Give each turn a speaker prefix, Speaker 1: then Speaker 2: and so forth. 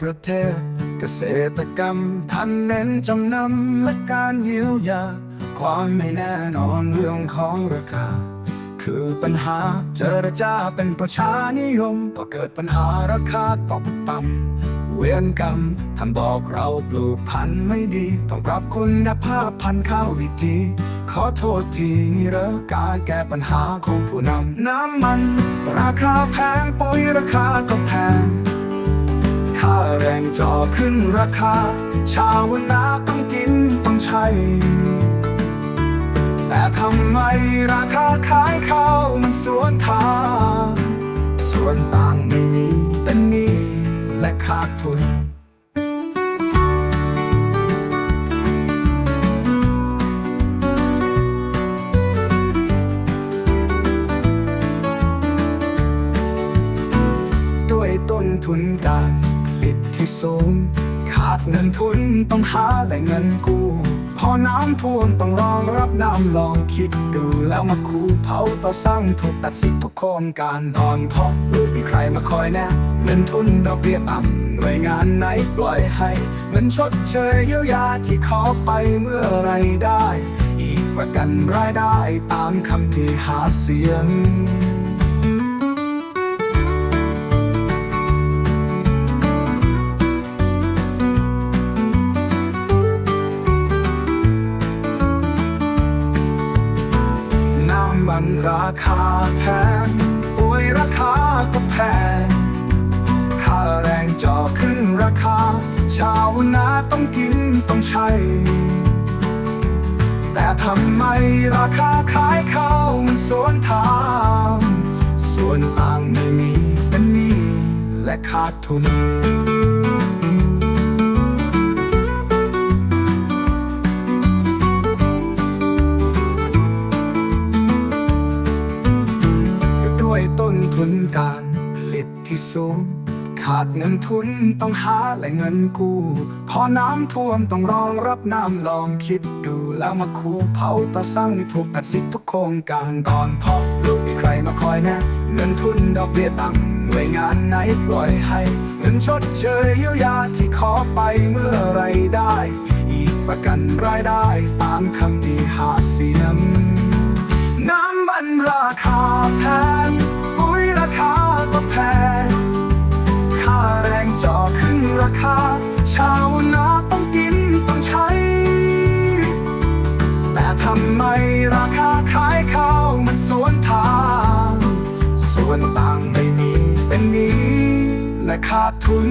Speaker 1: ประเทศ เกษตรกรรมท่านเน้นจำนำและการเยียวยา ความไม่แน่นอนเรื่องของราคา คือปัญหาเจรจาเป็นประชานิยมก็เกิดปัญหาราคาตกต่ำเวียนกรรมท่านบอกเราปลูกพันธุ์ไม่ดี ต้องปรับคุณภาพพันธุ์ข้าววิธีขอโทษทีนี่เรอการแก้ปัญหาของผู้นำน้ำมัน ราคาแพงปุ๋ยราคาก็แพง แรงจอขึ้นราคา ชาวนาต้องกินต้องใช้ แต่ทำไมราคาขายข้าวมันสวนทาง ส่วนต่างไม่มีเป็นหนี้และขาดทุนด้วยต้นทุนการ ผลิตที่สูง ขาดเงินทุนต้องหาแต่เงินกู้พอน้ำท่วมต้องรองรับน้ำลองคิดดูแล้วมาคูเผาต่อสร้างถูกตัดสิทธิ์ทุกโครงการตอนเพราะรู้มีใครมาคอยแนะเงินทุนดอกเบี้ยต่ำหน่วยงานไหนปล่อยให้เงินชดเชยเยียวยาที่ขอไปเมื่อไรได้ อีกประกันรายได้ตามคำที่หาเสียง มันราคาแพงปุ๋ยราคาก็แพงค่าแรงจอขึ้นราคา ชาวนาต้องกินต้องใช้ แต่ทำไมราคาขายข้าวมันสวนทางส่วนต่างไม่มีเป็นหนี้และขาดทุน ทุนการผลิตที่สูง ขาดเงินทุนต้องหาแหล่งเงินกู้ พอน้ำท่วมต้องรองรับน้ำลองคิดดูแล้วมาคูเผาตะสั่งถูกตัดสิทธิ์ทุกโครงการตอนพราะลูกมีใครมาคอยแนะเงินทุนดอกเบี้ยต่ำหน่วยงานไหนปล่อยให้ เงินชดเชยเยียวยาที่ขอไปเมื่อไรได้ อีกประกันรายได้ตามคำที่หา ชาวนาต้องกินต้องใช้ แต่ทำไมราคาขายข้าวมันสวนทาง ส่วนต่างไม่มีเป็นนี้และขาดทุน